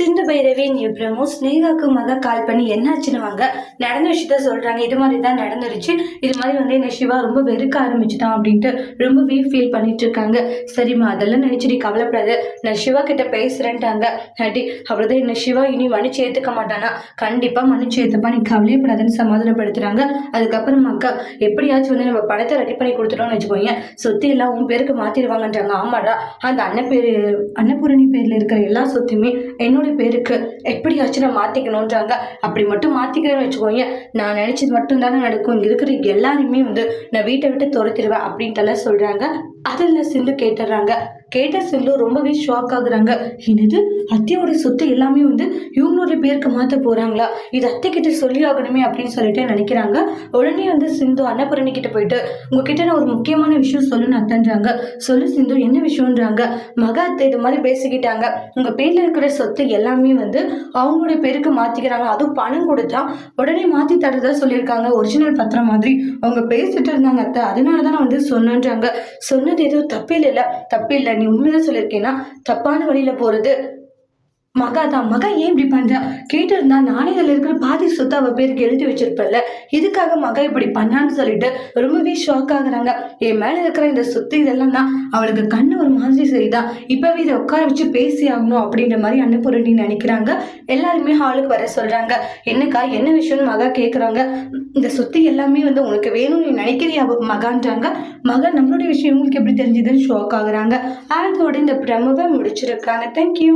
Sindhu Bhairavi promo ஸ்னேகாக்கு மக கால் பண்ணி என்னாச்சுன்னு வாங்க. நடந்த விஷயத்த சொல்றாங்க. இது மாதிரி தான் நடந்துருச்சு. இது மாதிரி வந்து என்ன சிவா ரொம்ப வெறுக்க ஆரம்பிச்சுட்டான் அப்படின்ட்டு ரொம்ப வீ ஃபீல் பண்ணிட்டு இருக்காங்க. சரிம்மா அதெல்லாம் நினைச்சு நீ கவலைப்படாது. நான் சிவா கிட்ட பேசுறேன்ட்டாங்க. நட்டி அவ்வளோதான் என்ன சிவா இனி மன்னிச்சு ஏற்றுக்க மாட்டானா? கண்டிப்பா மன்னிச்சு ஏற்றுப்பா நீ கவலையப்படாதுன்னு சமாதானப்படுத்துறாங்க. அதுக்கப்புறம் அக்கா எப்படியாச்சும் வந்து நம்ம பணத்தை ரெடி பண்ணி கொடுத்துட்டோம்னு வச்சுக்கோங்க சொத்து எல்லாம் உன் பேருக்கு மாத்திடுவாங்கன்றாங்க. ஆமாடா. அந்த அன்ன பேரு அன்னபூரணி பேர்ல இருக்கிற எல்லா சொத்துமே என்னோட பேருக்கு எப்படியாச்சும் நான் மாத்திக்கணுன்றாங்க அப்படி மட்டும் மாற்றிக்கிறேன்னு வச்சுக்கோங்க. நான் நினச்சது மட்டும் தானே நடக்கும். இங்கே இருக்கிற எல்லாருமே வந்து நான் வீட்டை விட்டு துரத்திடுவேன் அப்படின்ட்டுலாம் சொல்கிறாங்க அதில் சிந்து கேட்டுடுறாங்க கேட்ட செல்லு ரொம்பவே ஷாக் ஆகுறாங்க. என்னது? அத்தையோட சொத்து எல்லாமே வந்து இவங்களோட பேருக்கு மாற்ற போறாங்களா? இது அத்தை கிட்ட சொல்லி ஆகணுமே அப்படின்னு சொல்லிட்டு நினைக்கிறாங்க. உடனே வந்து சிந்து அன்னபூரணி கிட்ட போயிட்டு உங்ககிட்ட நான் ஒரு முக்கியமான விஷயம் சொல்லுன்னு அத்தன்றாங்க. சொல்லு சிந்து என்ன விஷயம்ன்றாங்க? மகா அத்தை இது மாதிரி பேசிக்கிட்டாங்க. உங்க பேர்ல இருக்கிற சொத்து எல்லாமே வந்து அவங்களுடைய பேருக்கு மாத்திக்கிறாங்க. அதுவும் பணம் கொடுத்தா உடனே மாத்தி தரதா சொல்லியிருக்காங்க. ஒரிஜினல் பத்திரம் மாதிரி. அவங்க பேசிட்டு இருந்தாங்க அத்தை. அதனால தான் நான் வந்து சொன்னேன்றாங்க. சொன்னது எதுவும் தப்பில்லை இல்லைல்ல தப்பு இல்லை நீ உண்மைதான் சொல்லியிருக்கேன்னா தப்பான வழியில போறது. மகா தான் மகா ஏன் இப்படி பண்றா? கேட்டிருந்தா நானே இதில் இருக்கிற பாதி அவள் பேருக்கு எழுதி வச்சிருப்பேன்ல இதுக்காக மகா இப்படி பண்ணான்னு சொல்லிட்டு ரொம்பவே ஷாக் ஆகுறாங்க. என் மேல இருக்கிற இந்த சொத்து இதெல்லாம் தான் அவளுக்கு கண்ணு ஒரு மாதிரி செய்தா இப்பவே இதை உட்கார வச்சு பேசி ஆகணும் அப்படின்ற மாதிரி அன்னபூரணி நினைக்கிறாங்க. எல்லாருமே ஹாலுக்கு வர சொல்றாங்க. என்னக்கா என்ன விஷயம்னு மகா கேட்குறாங்க இந்த சுத்தி எல்லாமே வந்து உனக்கு வேணும்னு நீ நினைக்கிறியா மகான்றாங்க. மகா நம்மளுடைய விஷயம் உங்களுக்கு எப்படி தெரிஞ்சதுன்னு ஷாக் ஆகுறாங்க. அதோட இந்த பிரமவை முடிச்சிருக்காங்க. தேங்க்யூ